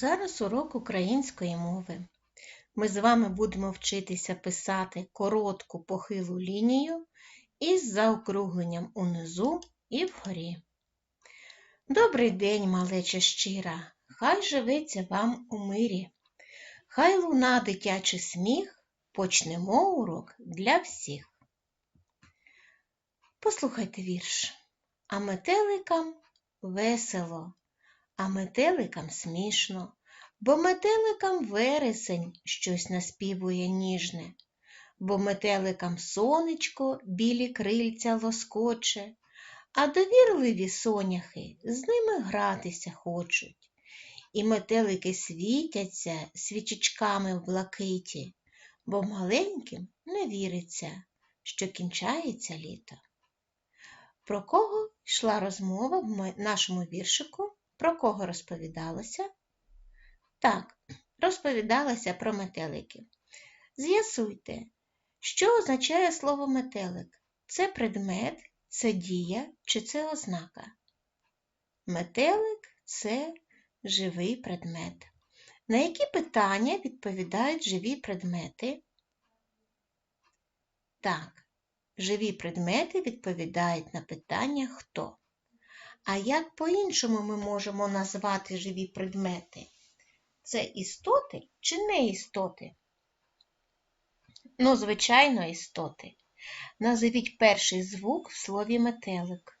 Зараз урок української мови. Ми з вами будемо вчитися писати коротку похилу лінію із заокругленням унизу і вгорі. Добрий день, малеча щира, хай живеться вам у мирі. Хай луна дитячий сміх, почнемо урок для всіх. Послухайте вірш. А метеликам весело, а метеликам смішно, бо метеликам вересень щось наспівує ніжне, бо метеликам сонечко білі крильця лоскоче, а довірливі соняхи з ними гратися хочуть. І метелики світяться свічечками в блакиті, бо маленьким не віриться, що кінчається літо. Про кого йшла розмова в нашому віршику? Про кого розповідалося? Так, розповідалося про метелики. З'ясуйте, що означає слово метелик? Це предмет, це дія чи це ознака? Метелик це живий предмет. На які питання відповідають живі предмети? Так, живі предмети відповідають на питання хто. А як по-іншому ми можемо назвати живі предмети? Це істоти чи не істоти? Ну, звичайно, істоти. Назовіть перший звук в слові метелик.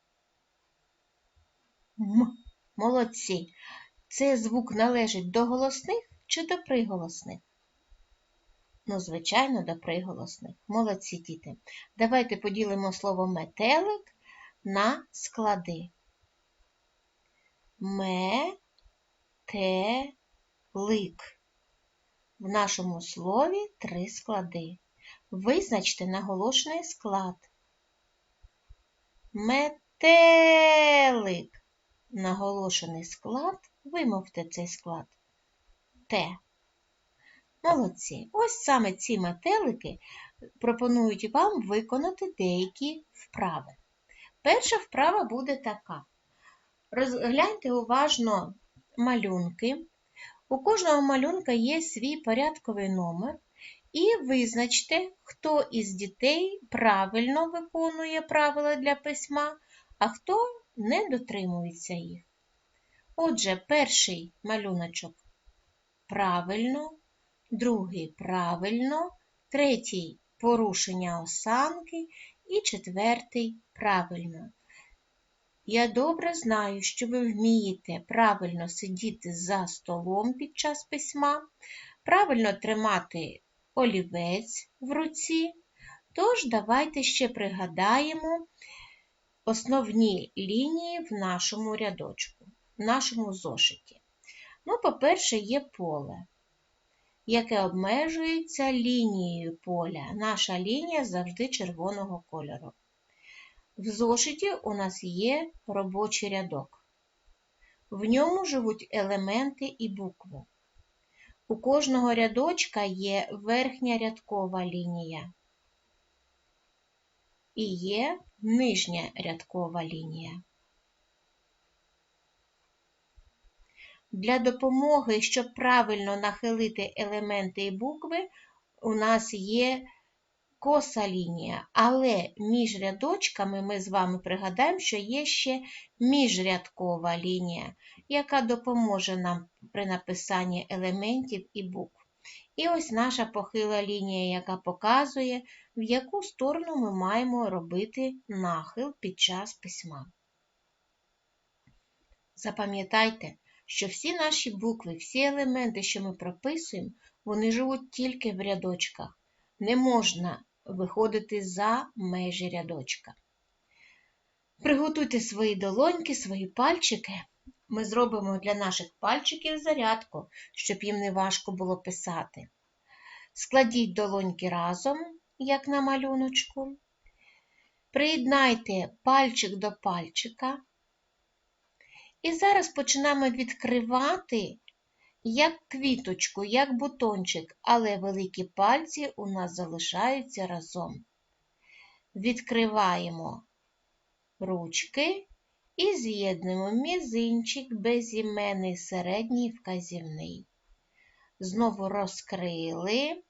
М. Молодці. Цей звук належить до голосних чи до приголосних? Ну, звичайно, до приголосних. Молодці діти. Давайте поділимо слово метелик на склади. Метелик. В нашому слові три склади. Визначте наголошений склад. Метелик. Наголошений склад. Вимовте цей склад. Т. Молодці. Ось саме ці метелики пропонують вам виконати деякі вправи. Перша вправа буде така. Розгляньте уважно малюнки. У кожного малюнка є свій порядковий номер. І визначте, хто із дітей правильно виконує правила для письма, а хто не дотримується їх. Отже, перший малюночок правильно, другий правильно, третій порушення осанки і четвертий правильно. Я добре знаю, що ви вмієте правильно сидіти за столом під час письма, правильно тримати олівець в руці. Тож, давайте ще пригадаємо основні лінії в нашому рядочку, в нашому зошиті. Ну, по-перше, є поле, яке обмежується лінією поля. Наша лінія завжди червоного кольору. В зошиті у нас є робочий рядок. В ньому живуть елементи і букви. У кожного рядочка є верхня рядкова лінія і є нижня рядкова лінія. Для допомоги, щоб правильно нахилити елементи і букви, у нас є коса лінія, але між рядочками ми з вами пригадаємо, що є ще міжрядкова лінія, яка допоможе нам при написанні елементів і букв. І ось наша похила лінія, яка показує, в яку сторону ми маємо робити нахил під час письма. Запам'ятайте, що всі наші букви, всі елементи, що ми прописуємо, вони живуть тільки в рядочках. Не можна виходити за межі рядочка. Приготуйте свої долоньки, свої пальчики. Ми зробимо для наших пальчиків зарядку, щоб їм не важко було писати. Складіть долоньки разом, як на малюночку. Приєднайте пальчик до пальчика. І зараз починаємо відкривати як квіточку, як бутончик, але великі пальці у нас залишаються разом. Відкриваємо ручки і з'єднуємо мізинчик, безіменний середній вказівний. Знову розкрили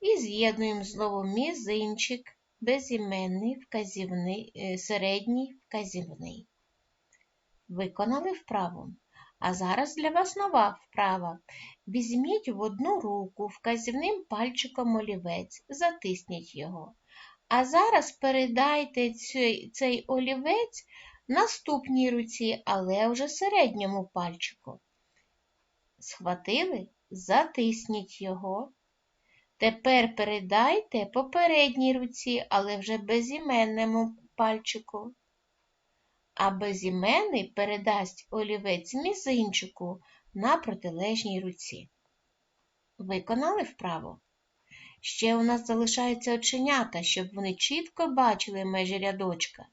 і з'єднуємо знову мізинчик, безіменний вказівний, е, середній вказівний. Виконали вправу. А зараз для вас нова вправа. Візьміть в одну руку вказівним пальчиком олівець, затисніть його. А зараз передайте цей, цей олівець наступній руці, але вже середньому пальчику. Схватили, затисніть його. Тепер передайте попередній руці, але вже безіменному пальчику. А безіменний передасть олівець мізинчику на протилежній руці. Виконали вправу? Ще у нас залишаються оченята, щоб вони чітко бачили межі рядочка.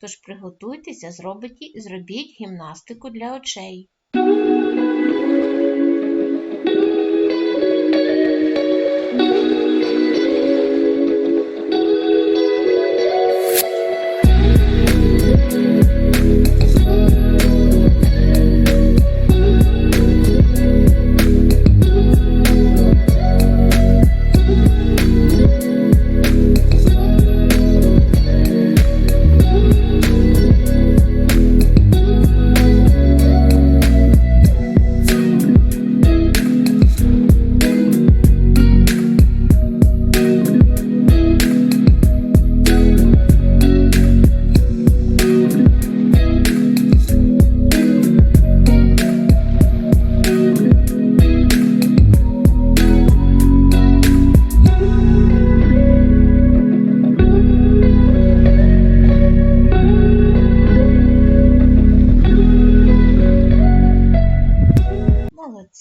Тож приготуйтеся, зробіть, зробіть гімнастику для очей.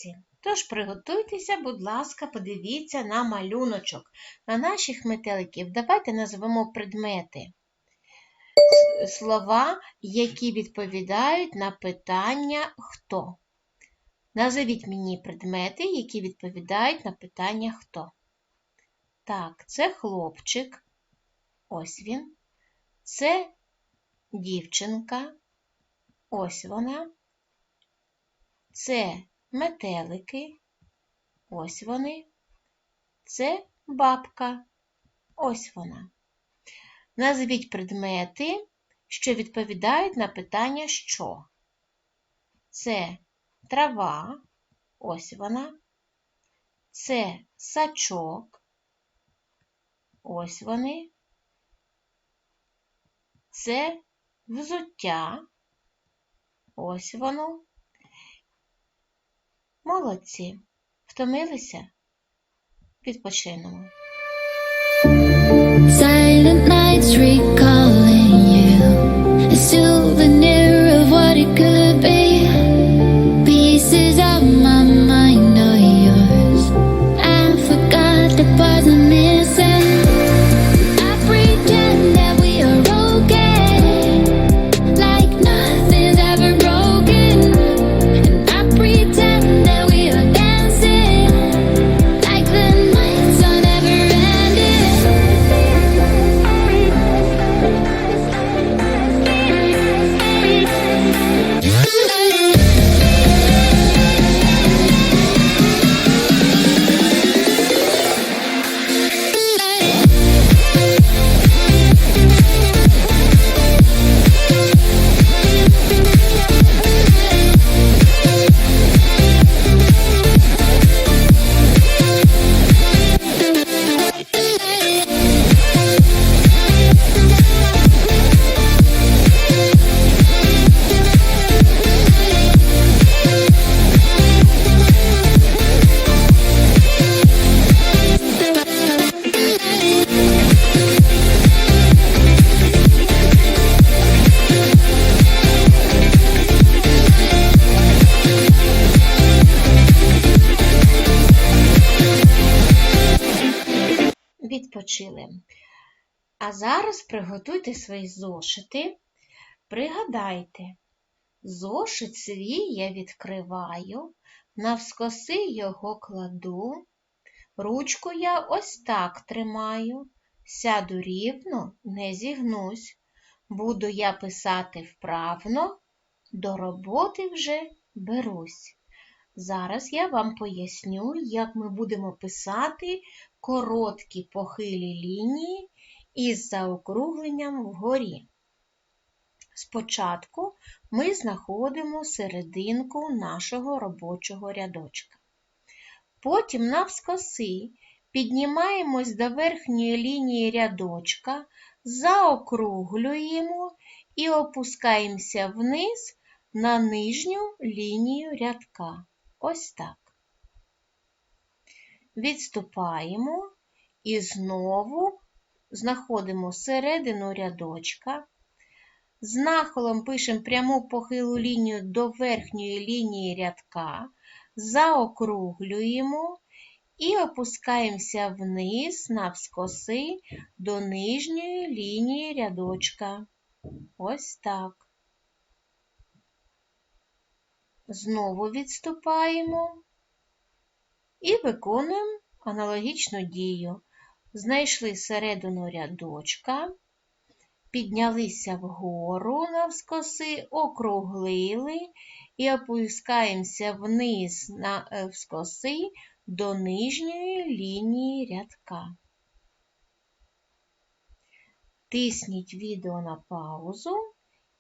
Молодці. Тож приготуйтеся, будь ласка, подивіться на малюночок. На наших метеликів давайте назвемо предмети. Слова, які відповідають на питання хто. Назовіть мені предмети, які відповідають на питання хто. Так, це хлопчик. Ось він. Це дівчинка. Ось вона. Це метелики. Ось вони. Це бабка. Ось вона. Назвіть предмети, що відповідають на питання що. Це трава. Ось вона. Це сачок. Ось вони. Це взуття. Ось воно. Молодці. Втомилися? Відпочинемо. А зараз приготуйте свої зошити. Пригадайте, зошит свій я відкриваю, навскоси його кладу, ручку я ось так тримаю, сяду рівно, не зігнусь, Буду я писати вправно, до роботи вже берусь. Зараз я вам поясню, як ми будемо писати короткі похилі лінії із заокругленням вгорі. Спочатку ми знаходимо серединку нашого робочого рядочка. Потім навскоси піднімаємось до верхньої лінії рядочка, заокруглюємо і опускаємося вниз на нижню лінію рядка. Ось так. Відступаємо і знову знаходимо середину рядочка. З нахилом пишемо пряму похилу лінію до верхньої лінії рядка, заокруглюємо і опускаємося вниз навскоси до нижньої лінії рядочка. Ось так. Знову відступаємо і виконуємо аналогічну дію. Знайшли середину рядочка, піднялися вгору навскоси, округлили і опускаємося вниз навскоси до нижньої лінії рядка. Тисніть відео на паузу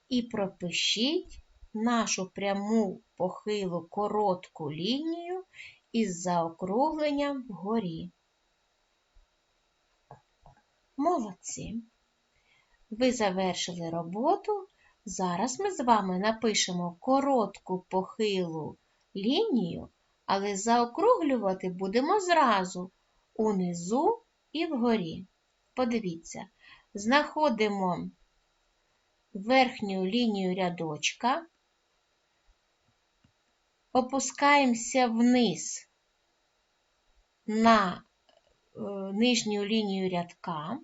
і пропишіть нашу пряму похилу коротку лінію із заокругленням вгорі. Молодці! Ви завершили роботу. Зараз ми з вами напишемо коротку похилу лінію, але заокруглювати будемо зразу унизу і вгорі. Подивіться, знаходимо верхню лінію рядочка, опускаємося вниз на нижню лінію рядка,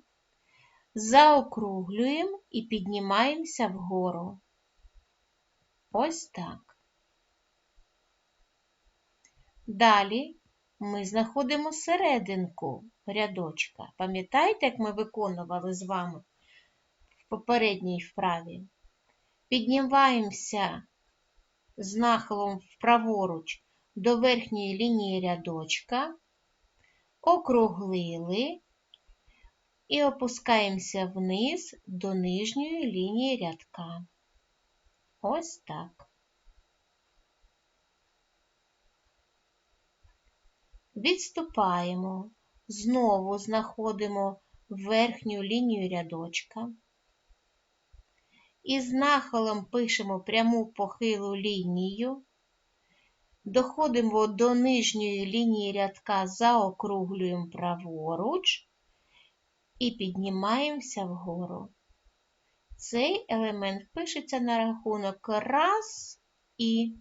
заокруглюємо і піднімаємося вгору. Ось так. Далі ми знаходимо серединку рядочка. Пам'ятаєте, як ми виконували з вами в попередній вправі? Піднімаємося з нахилом вправоруч до верхньої лінії рядочка, округлили і опускаємося вниз до нижньої лінії рядка. Ось так. Відступаємо, знову знаходимо верхню лінію рядочка. І з нахилом пишемо пряму похилу лінію, доходимо до нижньої лінії рядка, заокруглюємо праворуч і піднімаємося вгору. Цей елемент пишеться на рахунок раз і.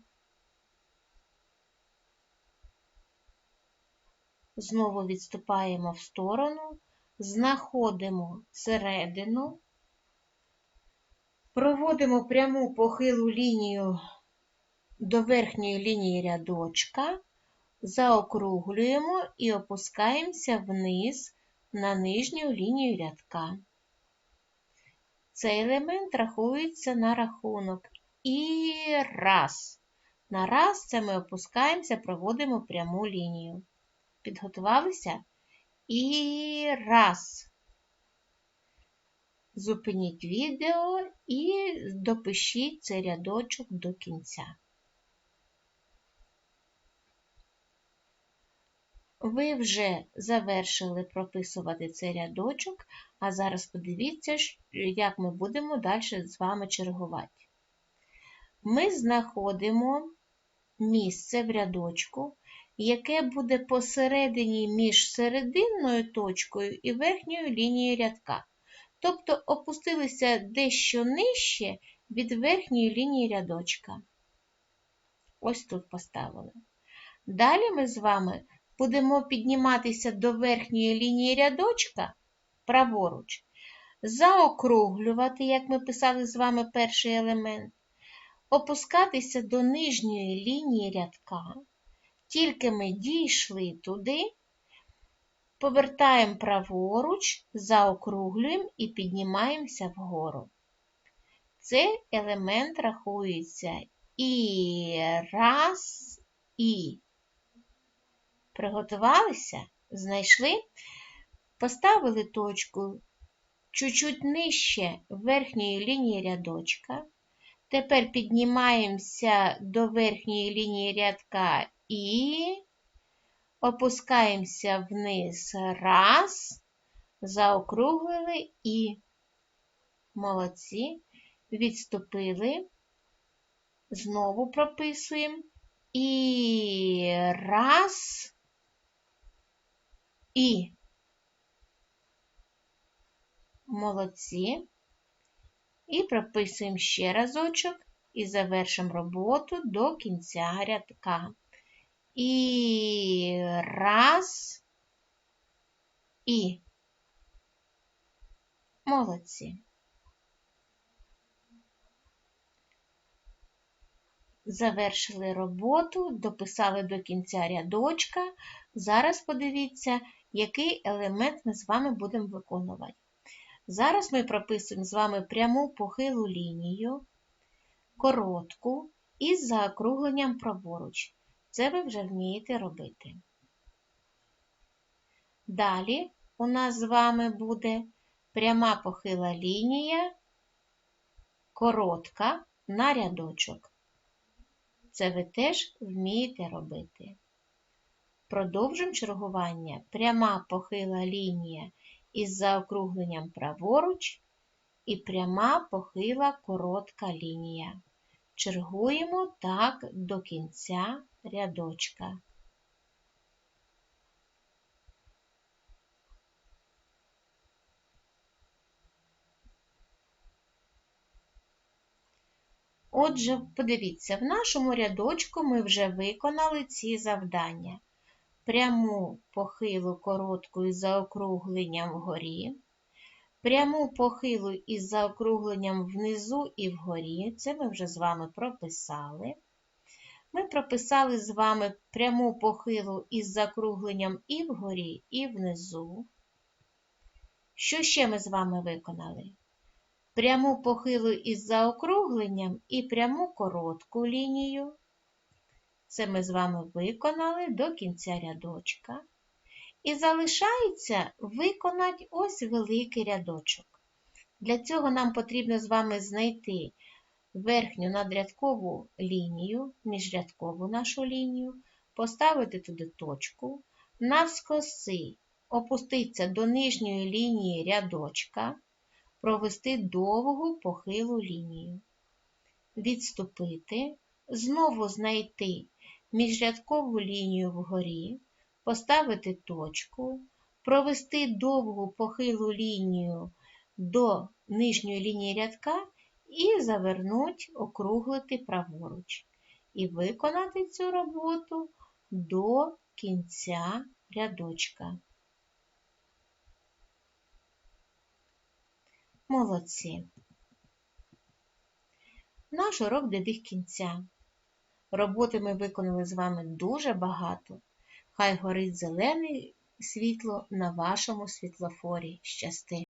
Знову відступаємо в сторону, знаходимо середину, проводимо пряму похилу лінію до верхньої лінії рядочка, заокруглюємо і опускаємося вниз на нижню лінію рядка. Цей елемент рахується на рахунок. І раз. На раз це ми опускаємося, проводимо пряму лінію. Підготувалися? І раз. Зупиніть відео і допишіть цей рядочок до кінця. Ви вже завершили прописувати цей рядочок, а зараз подивіться, як ми будемо далі з вами чергувати. Ми знаходимо місце в рядочку, яке буде посередині між серединною точкою і верхньою лінією рядка. Тобто опустилися дещо нижче від верхньої лінії рядочка. Ось тут поставили. Далі ми з вами будемо підніматися до верхньої лінії рядочка праворуч, заокруглювати, як ми писали з вами перший елемент, опускатися до нижньої лінії рядка. Тільки ми дійшли туди, повертаємо праворуч, заокруглюємо і піднімаємося вгору. Цей елемент рахується і раз, і. Приготувалися? Знайшли? Поставили точку чуть-чуть нижче верхньої лінії рядочка. Тепер піднімаємося до верхньої лінії рядка і опускаємося вниз. Раз, заокруглили і. Молодці. Відступили. Знову прописуємо. І раз. І. Молодці. І прописуємо ще разочок і завершимо роботу до кінця рядка. І раз. І. Молодці. Завершили роботу, дописали до кінця рядочка. Зараз подивіться, який елемент ми з вами будемо виконувати. Зараз ми прописуємо з вами пряму похилу лінію, коротку із заокругленням праворуч. Це ви вже вмієте робити. Далі у нас з вами буде пряма похила лінія, коротка на рядочок. Це ви теж вмієте робити. Продовжимо чергування пряма похила лінія із заокругленням праворуч і пряма похила коротка лінія. Чергуємо так до кінця рядочка. Отже, подивіться, в нашому рядочку ми вже виконали ці завдання. Пряму похилу коротку із заокругленням вгорі, пряму похилу із заокругленням внизу і вгорі, це ми вже з вами прописали. Ми прописали з вами пряму похилу із закругленням і вгорі, і внизу. Що ще ми з вами виконали? Пряму похилу із заокругленням і пряму коротку лінію. Це ми з вами виконали до кінця рядочка. І залишається виконати ось великий рядочок. Для цього нам потрібно з вами знайти верхню надрядкову лінію, міжрядкову нашу лінію, поставити туди точку, навскоси опуститися до нижньої лінії рядочка, провести довгу похилу лінію, відступити, знову знайти міжрядкову лінію вгорі, поставити точку, провести довгу похилу лінію до нижньої лінії рядка і завернуть, округлити праворуч. І виконати цю роботу до кінця рядочка. Молодці. Наш урок добіг кінця. Роботи ми виконали з вами дуже багато. Хай горить зелене світло на вашому світлофорі. Щасти!